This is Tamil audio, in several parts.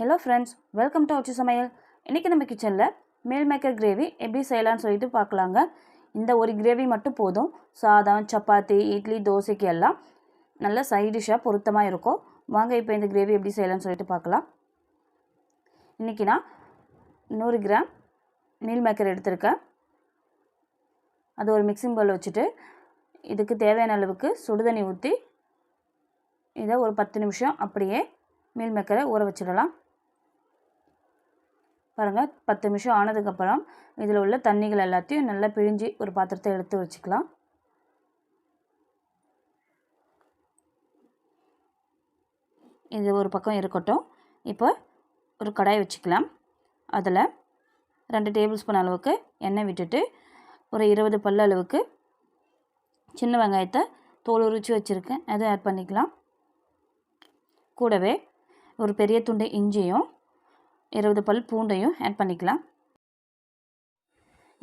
ஹலோ ஃப்ரெண்ட்ஸ் வெல்கம் டு ஒச்சு சமையல் இன்றைக்கி நம்ம கிச்சனில் மீல் மேக்கர் கிரேவி எப்படி செய்யலாம்னு சொல்லிட்டு பார்க்கலாங்க. இந்த ஒரு கிரேவி மட்டும் போதும். சாதம் சப்பாத்தி இட்லி தோசைக்கு எல்லாம் நல்ல சைட் டிஷ்ஷாக பொருத்தமாக இருக்கும். வாங்க இப்போ இந்த கிரேவி எப்படி செய்யலாம்னு சொல்லிட்டு பார்க்கலாம். இன்றைக்கி நான் நூறு கிராம் மீல் மேக்கர் எடுத்திருக்கேன். அது ஒரு மிக்சிங் பவுல் வச்சுட்டு இதுக்கு தேவையான அளவுக்கு சுடுதண்ணி ஊற்றி இதை ஒரு பத்து நிமிஷம் அப்படியே மீல் மேக்கரை ஊற வச்சிடலாம். பாருங்கள் பத்து நிமிஷம் ஆனதுக்கப்புறம் இதில் உள்ள தண்ணிகள் எல்லாத்தையும் நல்லா பிழிஞ்சு ஒரு பாத்திரத்தை எடுத்து வச்சுக்கலாம். இது ஒரு பக்கம் இருக்கட்டும். இப்போ ஒரு கடாய் வச்சுக்கலாம். அதில் ரெண்டு டேபிள் ஸ்பூன் அளவுக்கு எண்ணெய் விட்டுட்டு ஒரு இருபது பல்லு அளவுக்கு சின்ன வெங்காயத்தை தோல் உரிச்சு வச்சுருக்கேன். அதை ஆட் பண்ணிக்கலாம். கூடவே ஒரு பெரிய துண்டு இஞ்சியும் இருபது பல் பூண்டையும் ஆட் பண்ணிக்கலாம்.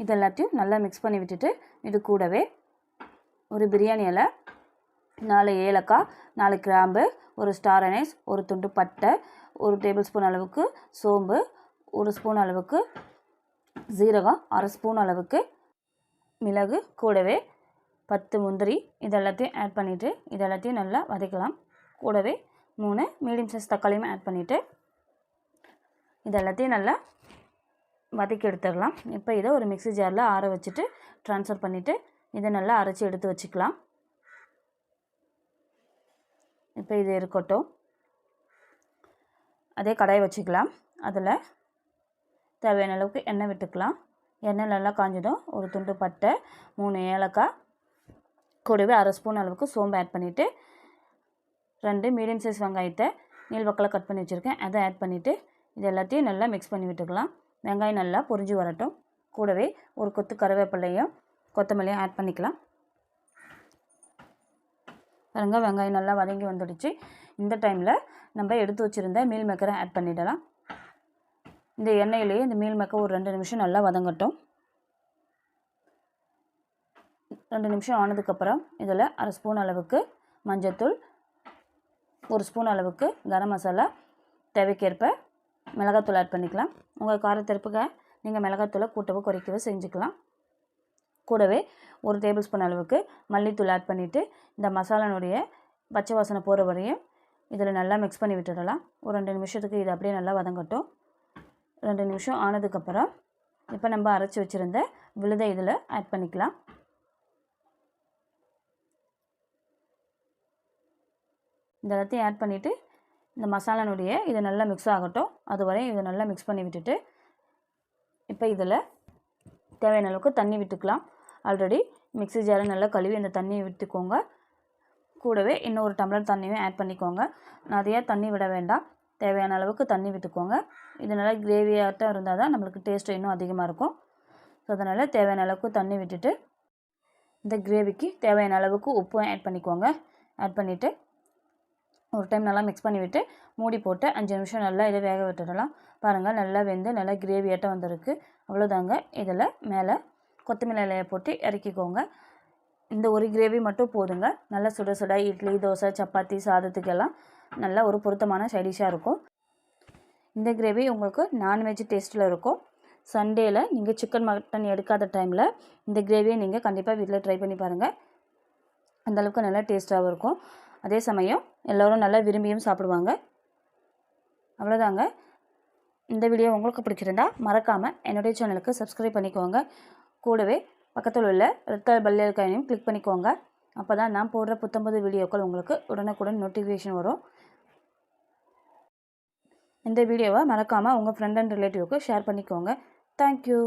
இது எல்லாத்தையும் நல்லா மிக்ஸ் பண்ணி விட்டுட்டு இது கூடவே ஒரு பிரியாணி இலை நாலு ஏலக்காய் நாலு கிராம்பு ஒரு ஸ்டார் அனைஸ் ஒரு துண்டு பட்டை ஒரு டேபிள் ஸ்பூன் அளவுக்கு சோம்பு ஒரு ஸ்பூன் அளவுக்கு ஜீரகம் அரை ஸ்பூன் அளவுக்கு மிளகு கூடவே பத்து முந்திரி இதெல்லாத்தையும் ஆட் பண்ணிவிட்டு இதெல்லாத்தையும் நல்லா வதக்கலாம். கூடவே மூணு மீடியம் சைஸ் தக்காளியும் ஆட் பண்ணிவிட்டு இது எல்லாத்தையும் நல்லா வதக்கி எடுத்துடலாம். இப்போ இதை ஒரு மிக்ஸி ஜாரில் ஆற வச்சுட்டு ட்ரான்ஸ்ஃபர் பண்ணிவிட்டு இதை நல்லா அரைச்சி எடுத்து வச்சுக்கலாம். இப்போ இது இருக்கட்டும். அதே கடாய் வச்சுக்கலாம். அதில் தேவையான அளவுக்கு எண்ணெய் விட்டுக்கலாம். எண்ணெய் நல்லா காஞ்சதும் ஒரு துண்டு பட்டை மூணு ஏலக்காய் கூடவே அரை ஸ்பூன் அளவுக்கு சோம்பு ஆட் பண்ணிவிட்டு ரெண்டு மீடியம் சைஸ் வெங்காயத்தை நீள்வக்கில் கட் பண்ணி வச்சுருக்கேன். அதை ஆட் பண்ணிவிட்டு இது எல்லாத்தையும் நல்லா மிக்ஸ் பண்ணி விட்டுக்கலாம். வெங்காயம் நல்லா பொரிஞ்சு வரட்டும். கூடவே ஒரு கொத்து கருவேப்பிலையும் கொத்தமல்லியும் ஆட் பண்ணிக்கலாம். பாருங்க வெங்காயம் நல்லா வதங்கி வந்துடுச்சு. இந்த டைமில் நம்ம எடுத்து வச்சுருந்த மீல் மேக்கரை ஆட் பண்ணிடலாம். இந்த எண்ணெயிலேயே இந்த மீல் மேக்கர் ஒரு ரெண்டு நிமிஷம் நல்லா வதங்கட்டும். ரெண்டு நிமிஷம் ஆனதுக்கப்புறம் இதில் அரை ஸ்பூன் அளவுக்கு மஞ்சத்தூள் ஒரு ஸ்பூன் அளவுக்கு கரம் மசாலா தேவைக்கேற்ப மிளகாத்தூள் ஆட் பண்ணிக்கலாம். உங்கள் காரத்திருப்புக்கு நீங்கள் மிளகாத்தூளை கூட்டவோ குறைக்கவோ செஞ்சுக்கலாம். கூடவே ஒரு டேபிள் ஸ்பூன் அளவுக்கு மல்லித்தூள் ஆட் பண்ணிவிட்டு இந்த மசாலானுடைய பச்சை வாசனை போகிற வரையும் இதில் நல்லா மிக்ஸ் பண்ணி விட்டுடலாம். ஒரு ரெண்டு நிமிஷத்துக்கு இது அப்படியே நல்லா வதங்கட்டும். ரெண்டு நிமிஷம் ஆனதுக்கப்புறம் இப்போ நம்ம அரைச்சி வச்சுருந்த விழுதை இதில் ஆட் பண்ணிக்கலாம். இந்த எல்லாத்தையும் ஆட் பண்ணிவிட்டு இந்த மசாலானுடைய இது நல்லா மிக்ஸ் ஆகட்டும். அது வரையும் இதை நல்லா மிக்ஸ் பண்ணி விட்டுட்டு இப்போ இதில் தேவையான அளவுக்கு தண்ணி விட்டுக்கலாம். ஆல்ரெடி மிக்ஸி ஜாரை நல்லா கழுவி அந்த தண்ணியை விட்டுக்கோங்க. கூடவே இன்னொரு டம்ளர் தண்ணியும் ஆட் பண்ணிக்கோங்க. நிறையா தண்ணி விட வேண்டாம். தேவையான அளவுக்கு தண்ணி விட்டுக்கோங்க. இது நல்லா கிரேவியாட்டம் இருந்தால் தான் நம்மளுக்கு டேஸ்ட்டு இன்னும் அதிகமாக இருக்கும். ஸோ அதனால் தேவையான அளவுக்கு தண்ணி விட்டுட்டு இந்த கிரேவிக்கு தேவையான அளவுக்கு உப்பும் ஆட் பண்ணிக்கோங்க. ஆட் பண்ணிவிட்டு ஒரு டைம் நல்லா மிக்ஸ் பண்ணி விட்டு மூடி போட்டு அஞ்சு நிமிஷம் நல்லா இதை வேக விட்டுடலாம். பாருங்கள் நல்லா வெந்து நல்லா கிரேவியாட்டம் வந்திருக்கு. அவ்வளோதாங்க இதில் மேலே கொத்தமல்லி இலையை போட்டு இறக்கிக்கோங்க. இந்த ஒரு கிரேவி மட்டும் போதுங்க. நல்லா சுட சுட இட்லி தோசை சப்பாத்தி சாதத்துக்கெல்லாம் நல்லா ஒரு பொருத்தமான சைடிஷாக இருக்கும். இந்த கிரேவி உங்களுக்கு நான்வெஜ் டேஸ்ட்டில் இருக்கும். சண்டேயில் நீங்கள் சிக்கன் மட்டன் எடுக்காத டைமில் இந்த கிரேவியை நீங்கள் கண்டிப்பாக வீட்டில் ட்ரை பண்ணி பாருங்கள் அந்தளவுக்கு நல்லா டேஸ்ட்டாகவும் இருக்கும். அதே சமயம் எல்லோரும் நல்லா விரும்பியும் சாப்பிடுவாங்க. அவ்வளோதாங்க இந்த வீடியோ உங்களுக்கு பிடிச்சிருந்தா மறக்காமல் என்னுடைய சேனலுக்கு சப்ஸ்கிரைப் பண்ணிக்கோங்க. கூடவே பக்கத்தில் உள்ள ரெட் கலர் பல்ல கிளிக் பண்ணிக்கோங்க. அப்போ தான் நான் போடுற புத்தம்பது வீடியோக்கள் உங்களுக்கு உடனுக்குடன் நோட்டிஃபிகேஷன் வரும். இந்த வீடியோவை மறக்காமல் உங்கள் ஃப்ரெண்ட் அண்ட் ரிலேட்டிவ்க்கு ஷேர் பண்ணிக்கோங்க. Thank you